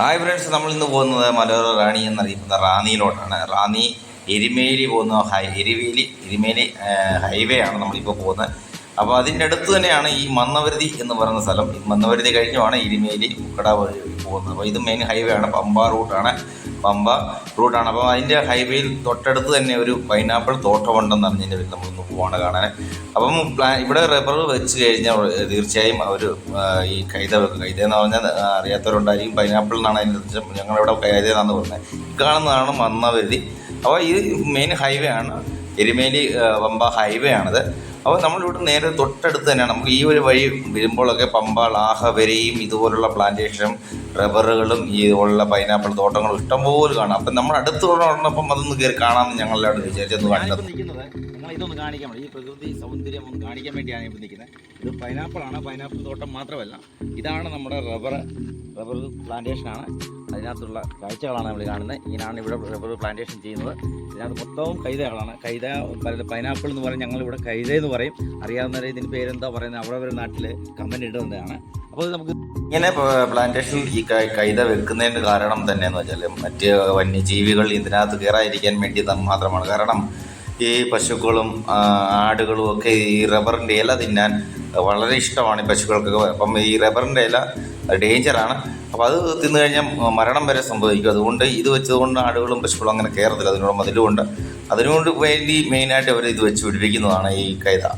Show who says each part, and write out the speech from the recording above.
Speaker 1: Hi friends നമ്മൾ ഇന്ന് പോകുന്നത് മലയോര റാണി എന്നറിയപ്പെടുന്ന റാന്നിയിലോട്ടാണ്. റാന്നി എരിമേലി പോകുന്ന ഹൈ എരിവേലി എരിമേലി ഹൈവേ ആണ് നമ്മളിപ്പോൾ പോകുന്നത്. അപ്പോൾ അതിന്റെ അടുത്ത് തന്നെയാണ് ഈ മന്നവരുതി എന്ന് പറയുന്ന സ്ഥലം. ഈ മന്നവരുതി കഴിഞ്ഞുമാണ് ഇരുമേലി മുക്കട വഴി പോകുന്നത്. അപ്പോൾ ഇത് മെയിൻ ഹൈവേ ആണ്. പമ്പ റൂട്ടാണ് പമ്പ റൂട്ടാണ് അപ്പോൾ അതിന്റെ ഹൈവേയിൽ തൊട്ടടുത്ത് തന്നെ ഒരു പൈനാപ്പിൾ തോട്ടമുണ്ടെന്ന് അറിഞ്ഞതിന്റെ പേരിൽ നമ്മളൊന്ന് പോവാണ് കാണാൻ. അപ്പം ഇവിടെ റബ്ബർ വെച്ച് കഴിഞ്ഞാൽ തീർച്ചയായും അവർ ഈ കൈത കൈത എന്ന് പറഞ്ഞാൽ അറിയാത്തവരുണ്ടായിരിക്കും പൈനാപ്പിൾ എന്നാണ് അതിന്റെ. ഞങ്ങളിവിടെ കൈത പറഞ്ഞത്. കാണുന്നതാണ് മന്നവരുതി അപ്പോൾ ഈ മെയിൻ ഹൈവേ ആണ്. എരുമേലി പമ്പ ഹൈവേ ആണത്. അപ്പോൾ നമ്മളിവിടെ നേരെ തൊട്ടടുത്ത് തന്നെയാണ്. നമുക്ക് ഈ ഒരു വഴി വരുമ്പോഴൊക്കെ പമ്പ ലാഹവരയും ഇതുപോലുള്ള പ്ലാന്റേഷനും റബ്ബറുകളും ഈ ഉള്ള പൈനാപ്പിൾ തോട്ടങ്ങളും ഇഷ്ടംപോലെ കാണാം. അപ്പം നമ്മൾ അടുത്തുള്ളപ്പം അതൊന്ന് കയറി കാണാമെന്ന് ഞങ്ങളെല്ലാവരും വിചാരിച്ചൊന്ന് കണ്ടത്.
Speaker 2: ഇതൊന്ന് കാണിക്കാൻ ഈ പ്രകൃതി സൗന്ദര്യം ഒന്ന് കാണിക്കാൻ വേണ്ടിയാണ് ഇവിടെ നിൽക്കുന്നത്. ഇത് പൈനാപ്പിൾ ആണ്. പൈനാപ്പിൾ തോട്ടം മാത്രമല്ല ഇതാണ് നമ്മുടെ റബ്ബർ റബ്ബർ പ്ലാന്റേഷൻ ആണ്. അതിനകത്തുള്ള കാഴ്ചകളാണ് നമ്മൾ കാണുന്നത്. ഇങ്ങനെയാണ് ഇവിടെ റബ്ബർ പ്ലാന്റേഷൻ ചെയ്യുന്നത്. ഇതിനകത്ത് മൊത്തവും കൈതകളാണ്. കൈത പൈനാപ്പിൾ എന്ന് പറയും ഞങ്ങളിവിടെ കൈത എന്ന് പറയും. അറിയാവുന്നവരെ ഇതിന് പേരെന്താ പറയുന്നത്? അവിടെ ഒരു നാട്ടിൽ കമന്റ് ഇടുന്നതാണ്. അപ്പോൾ നമുക്ക്
Speaker 1: ഇങ്ങനെ പ്ലാന്റേഷൻ ഈ കൈത വെക്കുന്നതിന്റെ കാരണം തന്നെ എന്ന് വെച്ചാൽ മറ്റ് വന്യജീവികൾ ഇതിനകത്ത് കയറാതിരിക്കാൻ വേണ്ടി മാത്രമാണ്. കാരണം ഈ പശുക്കളും ആടുകളും ഒക്കെ ഈ റബ്ബറിന്റെ ഇല തിന്നാൻ വളരെ ഇഷ്ടമാണ് ഈ പശുക്കൾക്കൊക്കെ. അപ്പം ഈ റബ്ബറിന്റെ ഇല ഡേഞ്ചറാണ്. അപ്പോൾ അത് തിന്നു കഴിഞ്ഞാൽ മരണം വരെ സംഭവിക്കും. അതുകൊണ്ട് ഇത് വെച്ചതുകൊണ്ട് ആടുകളും പശുക്കളും അങ്ങനെ കയറത്തില്ല അതിനോട് മതിലുമുണ്ട്. അതിനുകൊണ്ട് വേണ്ടി മെയിനായിട്ട് അവർ ഇത് വെച്ച് പിടിപ്പിക്കുന്നതാണ് ഈ കൈത.